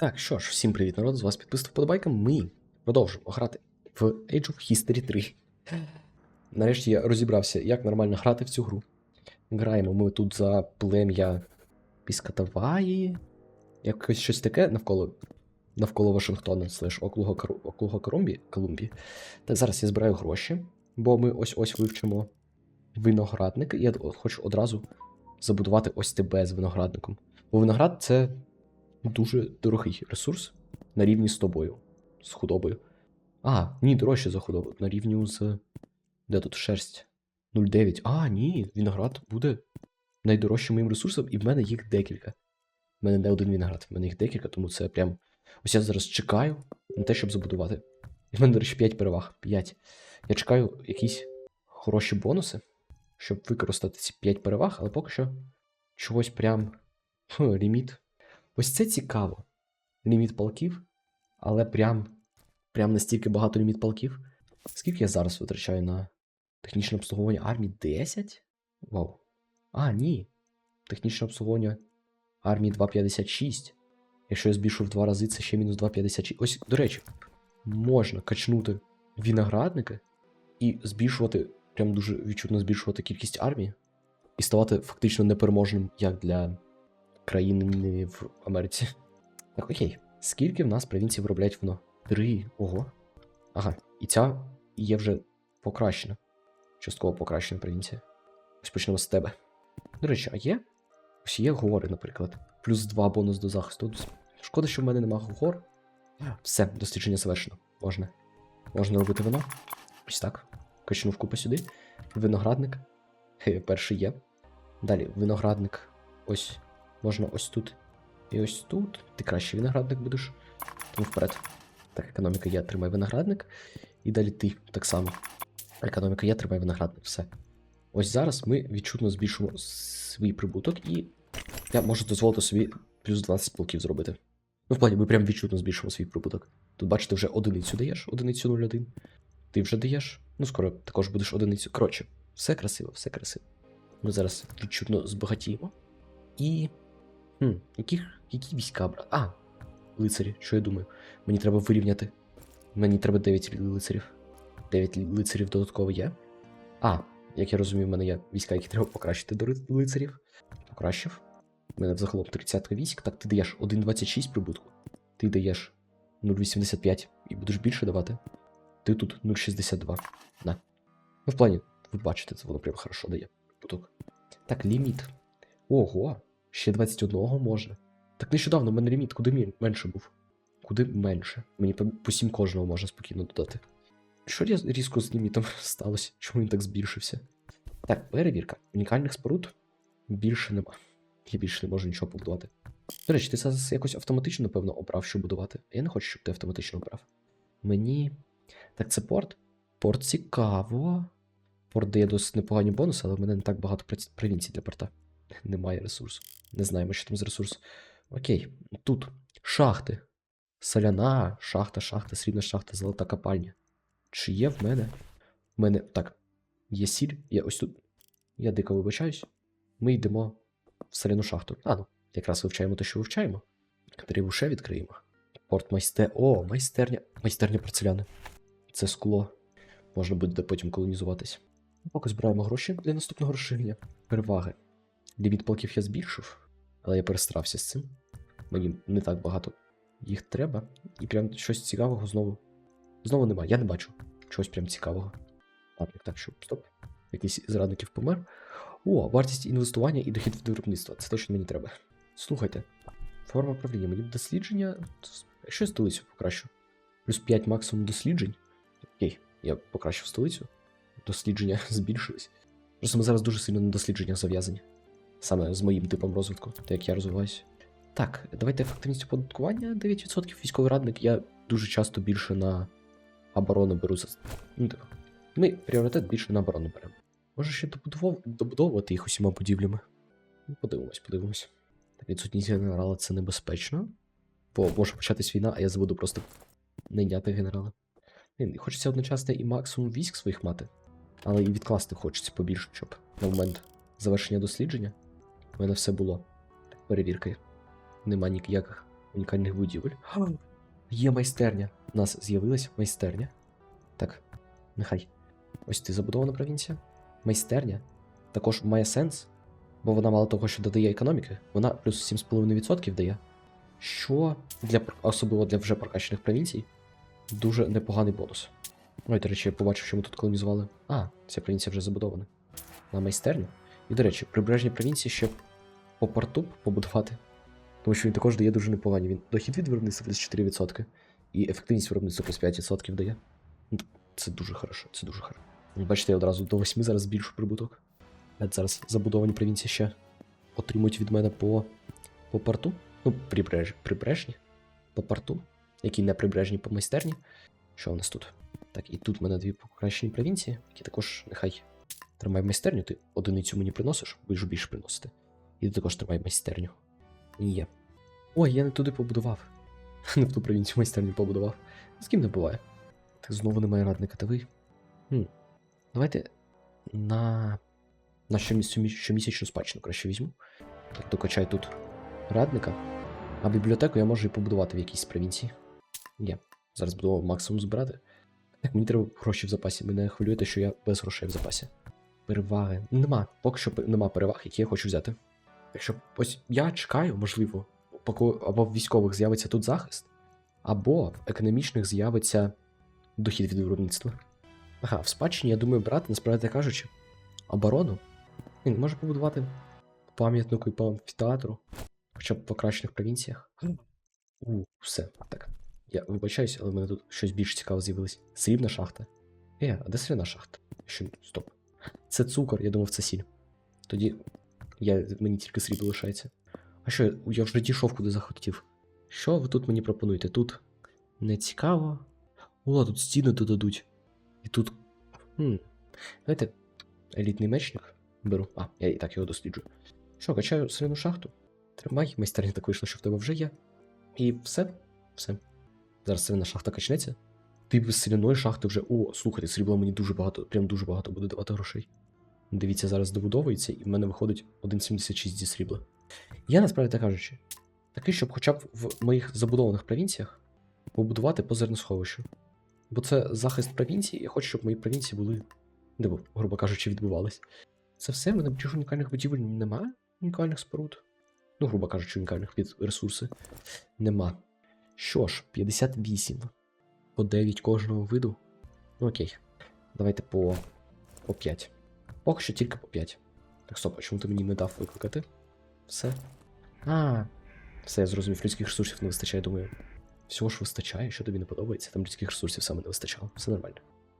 Так, що ж, всім привіт, народ, з вас підписав подобайка. Ми продовжуємо грати в Age of History 3. Нарешті я розібрався, як нормально грати в цю гру. Граємо ми тут за плем'я Піскатаваї. Якось щось таке навколо навколо Вашингтона, слеш округа, Кару- округа Колумбії, Колумбії. Так, зараз я збираю гроші, бо ми ось ось вивчимо виноградник. І я хочу одразу забудувати ось тебе з виноградником. Бо виноград це дуже дорогий ресурс на рівні з тобою, з худобою. А, ні, дорожче за худобу. На рівні з. Де тут шерсть? 0,9. А, ні, виноград буде найдорожчим моїм ресурсом, і в мене їх декілька. В мене не один виноград, в мене їх декілька, тому це прям. Ось я зараз чекаю на те, щоб забудувати. І в мене, до речі, 5 переваг. 5. Я чекаю якісь хороші бонуси, щоб використати ці 5 переваг, але поки що чогось прям. Хм, ліміт. Ось це цікаво. Ліміт палків, але прям, прям настільки багато ліміт палків. Скільки я зараз витрачаю на технічне обслуговування армії? 10? Вау. А, ні. Технічне обслуговування армії 2,56. Якщо я збільшу в два рази, це ще мінус 2,56. Ось, до речі, можна качнути виноградники і збільшувати, прям дуже відчутно збільшувати кількість армії, і ставати фактично непереможним як для країни в Америці. Так, окей. Скільки в нас провінцій виробляють воно? Три. Ого. Ага. І ця є вже покращена. Частково покращена провінція. Ось почнемо з тебе. До речі, а є? Ось є гори, наприклад. Плюс 2 бонус до захисту. Шкода, що в мене немає гор. Все, дослідження завершено. Можна. Можна робити вино. Ось так. Качнув купу сюди. Виноградник. Перший є. Далі, виноградник. Ось. Можна ось тут. І ось тут. Ти краще виноградник будеш. Тому вперед. Так, економіка є, тримай виноградник. І далі ти так само. Економіка є, тримай виноградник. Все. Ось зараз ми відчутно збільшимо свій прибуток, і я можу дозволити собі плюс 12 полків зробити. Ну, в плані, ми прям відчутно збільшимо свій прибуток. Тут, бачите, вже одиницю даєш, одиницю 0,1. Ти вже даєш. Ну, скоро також будеш одиницю. Коротше, все красиво, все красиво. Ми зараз відчутно збагатіємо. І. Хм, які, які війська брати? А, лицарі, що я думаю? Мені треба вирівняти. Мені треба 9 лицарів. 9 лицарів додатково є. А, як я розумію, в мене є війська, які треба покращити до лицарів. Покращив. У мене взагалом 30 військ. Так, ти даєш 1,26 прибутку. Ти даєш 0,85 і будеш більше давати. Ти тут 0,62. На. Ну, в плані, ви бачите, це воно прям хорошо дає. Прибуток. Так, ліміт. Ого, ще 21 можна. Так нещодавно в мене ліміт куди менше був. Куди менше. Мені по, по 7 кожного можна спокійно додати. Що різ- різко з лімітом сталося? Чому він так збільшився? Так, перевірка. Унікальних споруд більше нема. Я більше не можу нічого побудувати. До речі, ти зараз якось автоматично, напевно, обрав, що будувати. Я не хочу, щоб ти автоматично обрав. Мені. Так, це порт. Порт цікаво. Порт дає досить непогані бонуси, але в мене не так багато провінцій для порта. Немає ресурсу. Не знаємо, що там з ресурсу. Окей, тут шахти. Соляна, шахта, шахта, срібна шахта, золота копальня. Чи є в мене? В мене. Так. Є сіль, є ось тут. Я дико вибачаюсь. Ми йдемо в соляну шахту. А, ну, якраз вивчаємо те, що вивчаємо. Трибуше відкриємо. Порт майсте. О, майстерня. Майстерня порцеляни. Це скло. Можна буде потім колонізуватись. Поки збираємо гроші для наступного розширення. Переваги. Ліміт полків я збільшив, але я перестарався з цим. Мені не так багато їх треба. І прям щось цікавого знову. Знову немає. Я не бачу чогось прям цікавого. Ладно, так, що, стоп. Якийсь з радників помер. О, вартість інвестування і дохід від виробництва. Це точно мені треба. Слухайте, форма правління. Мені дослідження. Що я столицю покращу? Плюс 5 максимум досліджень. Окей, я покращив столицю. Дослідження збільшились. Просто ми зараз дуже сильно на дослідженнях зав'язані. Саме з моїм типом розвитку, так як я розвиваюся. Так, давайте ефективність оподаткування 9%. Військовий радник. Я дуже часто більше на оборону беру за. Ну, так. Ми пріоритет більше на оборону беремо. Може ще добудову... добудовувати їх усіма будівлями. Ну, Подивимось, подивимось. Так, відсутність генерала це небезпечно. Бо може початись війна, а я забуду просто найняти генерала. Блін, Хочеться одночасно і максимум військ своїх мати, але і відкласти хочеться побільше, щоб на момент завершення дослідження в мене все було. Перевірки. Нема ніяких унікальних будівель. Є майстерня. У нас з'явилась майстерня. Так, нехай. Ось ти забудована провінція. Майстерня також має сенс, бо вона мало того, що додає економіки, вона плюс 7,5% дає. Що для особливо для вже прокачаних провінцій дуже непоганий бонус. Ой, до речі, я побачив, що ми тут колонізували. А, ця провінція вже забудована. На майстерню. І, до речі, прибережні провінції ще по порту побудувати. Тому що він також дає дуже непогані. Він дохід від виробництва плюс 4%, і ефективність виробництва плюс 5% дає. Ну, Це дуже хорошо, це дуже хорошо. Бачите, я одразу до 8 зараз збільшу прибуток. Зараз забудовані провінції ще отримують від мене по, по порту. Ну, прибереж, прибережні по порту, які не прибережні по майстерні. Що у нас тут? Так, і тут в мене дві покращені провінції, які також нехай тримай майстерню, ти одиницю мені приносиш, будеш більше приносити. І ти також тримай майстерню. І є. Ой, я не туди побудував. Не в ту провінцію майстерню побудував. З ким не буває. Так знову немає радника, та ви. Хм. Давайте на. На щоміс- щомісячну спадщину краще візьму. Так докачай тут радника. А бібліотеку я можу і побудувати в якійсь провінції. Є. Зараз буду максимум збирати. Так, мені треба гроші в запасі. Мене хвилює те, що я без грошей в запасі. Переваги. Нема. Поки що нема переваг, які я хочу взяти. Так що ось я чекаю, можливо, поки або в військових з'явиться тут захист, або в економічних з'явиться дохід від виробництва. Ага, в спадщині, я думаю, брати, насправді кажучи, оборону. Він може побудувати пам'ятнику і по амфітеатру, хоча б в покращених провінціях. У, все. Так. Я вибачаюсь, але в мене тут щось більш цікаве з'явилось. Срібна шахта. Е, а де срібна шахта? Що? Стоп. Це цукор, я думав, це сіль. Тоді я, мені тільки срібло лишається. А що, я вже дійшов, куди захотів. Що ви тут мені пропонуєте? Тут не цікаво. О, тут стіни додадуть. І тут. Хм. Знаєте, елітний мечник беру. А, я і так його досліджую. Що, качаю сирину шахту? Тримай, майстерня так вийшло, що в тебе вже є. І все. Все. Зараз сирена шахта качнеться. Ти без сиряної шахти вже. О, слухайте, срібла мені дуже багато, прям дуже багато буде давати грошей. Дивіться, зараз добудовується, і в мене виходить 1,76 зі срібла. Я насправді так кажучи, такий, щоб хоча б в моїх забудованих провінціях побудувати по зерносховищу. Бо це захист провінції, я хочу, щоб мої провінції були, де, грубо кажучи, відбувались. Це все, в мене більш унікальних будівель немає, унікальних споруд. Ну, грубо кажучи, унікальних під ресурси нема. Що ж, 58. По 9 кожного виду. Ну окей. Давайте по, по 5. Поки що тільки по 5. Так, стоп, а чому ти мені не дав викликати? Все. А, все, я зрозумів, людських ресурсів не вистачає, думаю. Всього ж вистачає, що тобі не подобається, там людських ресурсів саме не вистачало. Все нормально.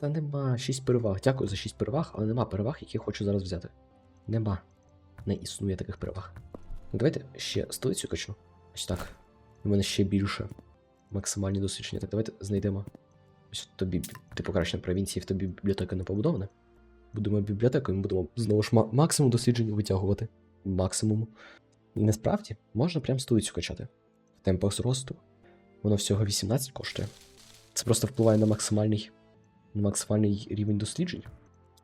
Та нема 6 переваг. Дякую за 6 переваг, але нема переваг, які я хочу зараз взяти. Нема. Не існує таких переваг. Давайте ще столицю качну. Ось так. У мене ще більше максимальні дослідження. Так, давайте знайдемо. Ось тобі ти покращена провінції, в тобі бібліотека не побудована. Будемо бібліотекою, ми будемо знову ж максимум досліджень витягувати. Максимум. І насправді можна прям столицю качати. В темпах зросту. Воно всього 18 коштує. Це просто впливає на максимальний, на максимальний рівень досліджень.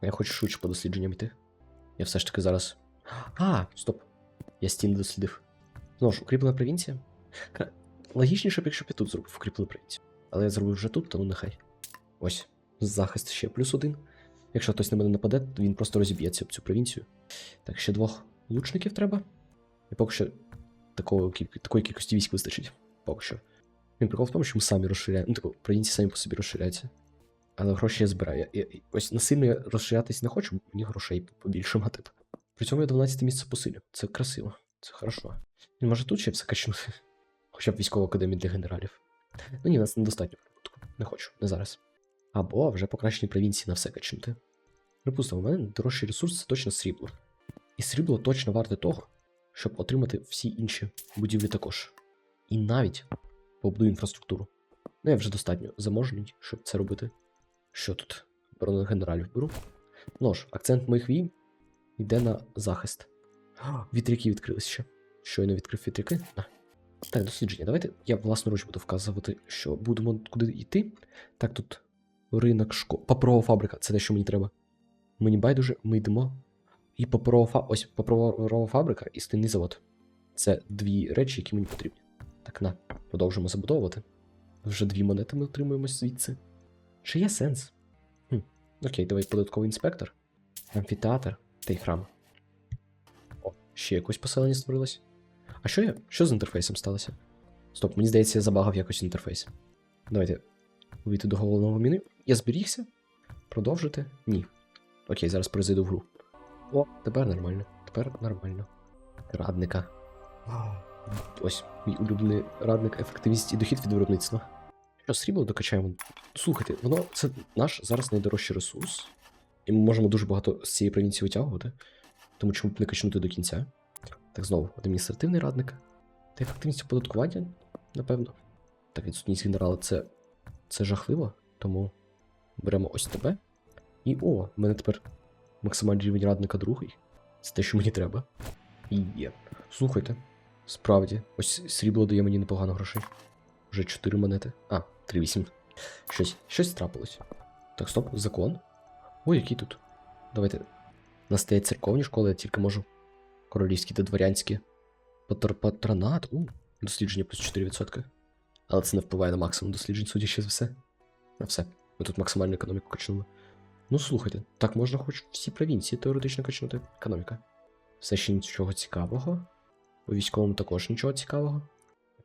А я хочу швидше по дослідженням йти. Я все ж таки зараз. А, стоп. Я стін дослідив. Знову ж, укріплена провінція. Логічніше б, якщо б я тут зробив укріплену провінцію. Але я зробив вже тут, то ну нехай. Ось. Захист ще плюс один. Якщо хтось на мене нападе, то він просто розіб'ється об цю провінцію. Так, ще двох лучників треба. І поки що такого, такої кількості військ вистачить. Поки що. Він прикол в тому, що ми самі розширяємо. Ну, типу, провінції самі по собі розширяються. Але гроші я збираю. Я, я- ось насильно я розширятись не хочу, мені грошей побільше мати. При цьому я 12 місце посилю. Це красиво, це хорошо. Він може тут ще все качнути. Хоча б військову академію для генералів. Ну ні, нас недостатньо. Не хочу, не зараз. Або вже покращені провінції на все качнути. Припустимо, у мене дорожчий ресурс це точно срібло. І срібло точно варте того, щоб отримати всі інші будівлі також. І навіть побудую інфраструктуру. Ну, я вже достатньо заможний, щоб це робити. Що тут? Оборону генералів беру. Ну ж, акцент моїх війн йде на захист. Вітряки відкрились ще. Щойно відкрив вітряки. А. Так, дослідження. Давайте я власноруч буду вказувати, що будемо куди йти. Так, тут ринок школ. Паперова фабрика, це те, що мені треба. Мені байдуже, ми йдемо. І паперова фа... ось паперова фабрика і стильний завод. Це дві речі, які мені потрібні. Так на, продовжимо забудовувати. Вже дві монети ми отримуємо звідси. Чи є сенс? Хм. Окей, давай податковий інспектор. Амфітеатр та й храм. О, ще якось поселення створилось. А що я? Що з інтерфейсом сталося? Стоп, мені здається, я забагав якось інтерфейс. Давайте увійти до головного меню. Я зберігся? Продовжити? Ні. Окей, зараз перезайду в гру. О, тепер нормально. Тепер нормально. Радника. Ось мій улюблений радник, ефективність і дохід від виробництва. Що, срібло докачаємо? Слухайте, воно це наш зараз найдорожчий ресурс, і ми можемо дуже багато з цієї провінції витягувати, тому чому б не качнути до кінця. Так, знову, адміністративний радник. Та ефективність оподаткування, напевно. Так, відсутність генерала це, це жахливо, тому беремо ось тебе. І о, в мене тепер максимальний рівень радника другий. Це те, що мені треба. Є. Слухайте, справді, ось срібло дає мені непогано грошей. Вже 4 монети. А, 3-8. Щось, щось трапилось. Так, стоп, закон. Ой, який тут. Давайте. У нас стоять церковні школи, я тільки можу. Королівські та дворянські. Патр патронат. У, дослідження плюс 4%. Але це не впливає на максимум досліджень, судячи за все. На все. Ми тут максимальну економіку качнули. Ну слухайте, так можна хоч всі провінції теоретично качнути. Економіка. Все ще нічого цікавого. По військовому також нічого цікавого.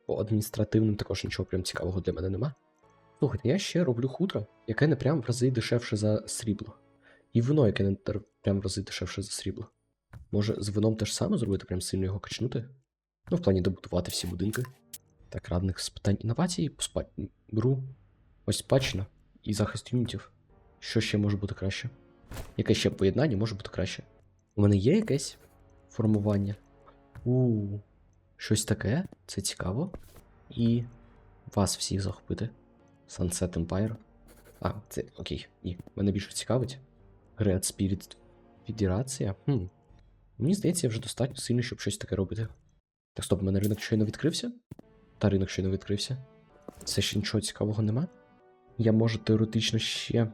По адміністративним також нічого прям цікавого для мене нема. Слухайте, я ще роблю хутро, яке не прям в рази дешевше за срібло. І вино, яке не прям в рази дешевше за срібло. Може, з вином теж саме зробити, прям сильно його качнути? Ну, в плані добудувати всі будинки. Так, радник з питань інновацій, поспа... беру. Ось спадщина і захист юнітів. Що ще може бути краще? Яке ще поєднання може бути краще? У мене є якесь формування. У, щось таке, це цікаво. І вас всіх захопити. Sunset Empire. А, це окей, ні. Мене більше цікавить. Great Spirit Федерація. Хм. Мені здається, я вже достатньо сильний, щоб щось таке робити. Так, стоп, у мене ринок щойно відкрився? Та ринок щойно відкрився. Це ще нічого цікавого нема. Я можу теоретично ще.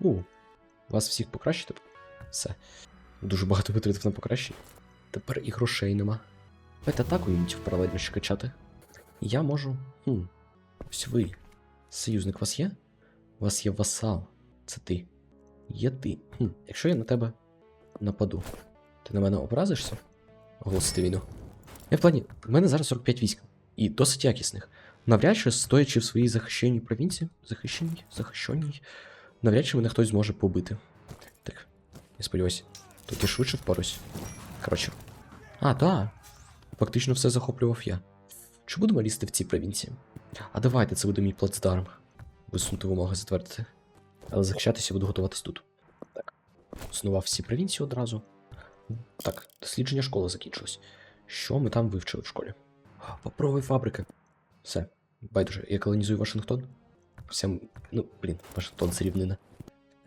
У, вас всіх покращити. Все. Дуже багато витратив на покращення. Тепер і грошей нема. Давайте атаку юнітів паралельно ще качати. Я можу. Хм. Ось ви. Союзник у вас є? У вас є васал. Це ти. Є ти. Хм. Якщо я на тебе нападу, ти на мене образишся? Оголосити війну. Я в плані, в мене зараз 45 військ. І досить якісних. Навряд чи, стоячи в своїй захищеній провінції, захищеній, захищеній, навряд чи мене хтось зможе побити. Так, я сподіваюся, тут я швидше впорусь. Коротше. А, так. Фактично все захоплював я. Чи будемо лізти в ці провінції? А давайте це буде мій плацдарм. Висунути вимоги затвердити. Але захищатися буду готуватись тут. Так. Основав всі провінції одразу. Так, дослідження школи закінчилось. Що ми там вивчили в школі? Паперові фабрики. Все. Байдуже, я колонізую Вашингтон. Всім. Ну, блін, Вашингтон це рівнина.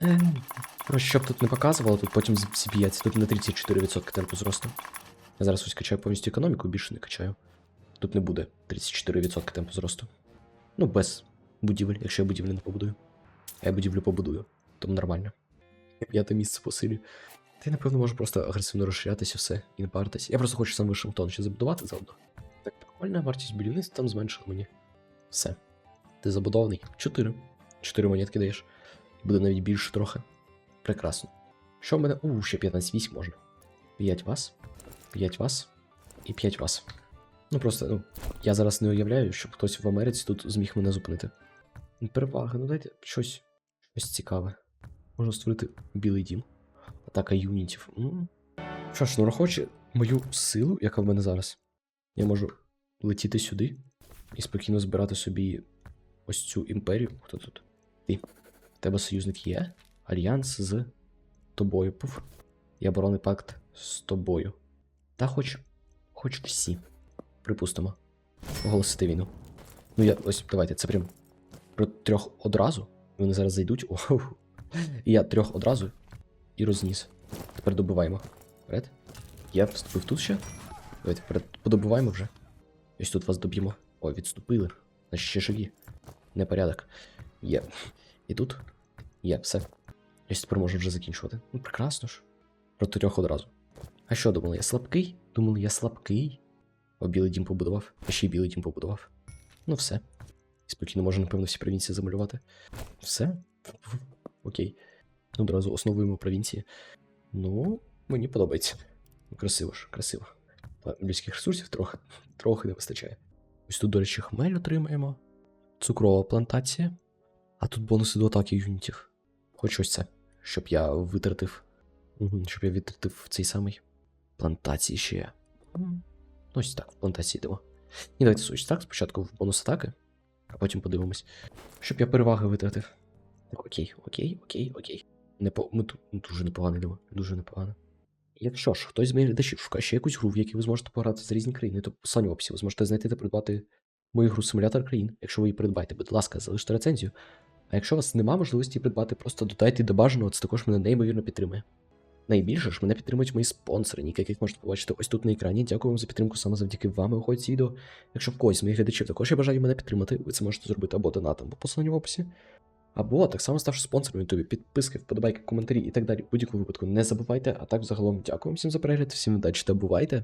Ем, Коротше, щоб тут не показувало, тут потім зіб'ється. Тут на 34% темпу зросту. Я зараз ось качаю повністю економіку, більше не качаю. Тут не буде 34% темпу зросту. Ну, без будівель, якщо я будівлю не побудую. А я будівлю побудую, тому нормально. П'яте місце по силі. Та я, напевно, можу просто агресивно розширятися все і не паритися. Я просто хочу сам Вашингтон ще забудувати заодно. Так, вартість будівництва там зменшила мені. Все. Ти забудований. Чотири. Чотири монетки даєш. Буде навіть більше трохи. Прекрасно. Що в мене? У, ще 15 військ можна. 5 вас. 5 вас. І 5 вас. Ну просто, ну, я зараз не уявляю, щоб хтось в Америці тут зміг мене зупинити. Перевага, ну дайте щось, щось цікаве. Можна створити білий дім. Атака юнітів. Що ж, ну враховуючи мою силу, яка в мене зараз, я можу летіти сюди і спокійно збирати собі ось цю імперію. Хто тут? Ти. В тебе союзник є? Альянс з тобою. Пуф. І оборонний пакт з тобою. Та хоч. Хоч всі. Припустимо. Оголосити війну. Ну я ось давайте, це прям про трьох одразу. Вони зараз зайдуть. Оу. І я трьох одразу і розніс. Тепер добиваємо. Вперед. Я вступив тут ще. Давайте вперед подобуваємо вже. Ось тут вас доб'ємо. О, відступили. Значить ще живі. Непорядок. Є. І тут. Є, все. Ось тепер можу вже закінчувати. Ну, прекрасно ж. Проти трьох одразу. А що думали, я слабкий? Думали, я слабкий? О, білий дім побудував. А ще й білий дім побудував. Ну все. І Спокійно можна, напевно, всі провінції замалювати. Все? Окей. Одразу основуємо провінції. Ну, мені подобається. Ну, Красиво ж, красиво. Та Людських ресурсів трохи, трохи не вистачає. Ось тут, до речі, хмель отримаємо. Цукрова плантація. А тут бонуси до атаки юнітів. Хоч ось це, щоб я витратив. Угу, щоб я витратив цей самий плантації ще. М, Ось так, в плантації йдемо. Ні, давайте ось так, спочатку в бонус атаки, а потім подивимось. Щоб я переваги витратив. Окей, окей, окей, окей. Не по... Ми тут дуже непогано йдемо, дуже непогано. Якщо ж хтось з моїх глядачів шукає ще якусь гру, в якій ви зможете пограти за різні країни, то в описі ви зможете знайти та придбати мою гру симулятор країн. Якщо ви її придбаєте, будь ласка, залиште рецензію. А якщо у вас немає можливості придбати, просто додайте до бажаного, це також мене неймовірно підтримує. Найбільше ж мене підтримують мої спонсори, ніки яких можете побачити ось тут на екрані. Дякую вам за підтримку, саме завдяки вам виходить ці відео. Якщо в когось з моїх глядачів також є бажання мене підтримати, ви це можете зробити або донатом по посиланню в описі, або так само ставши спонсором Ютубі, підписки, вподобайки, коментарі і так далі. У будь-якому випадку не забувайте. А так, загалом, дякую всім за перегляд, всім удачі та бувайте!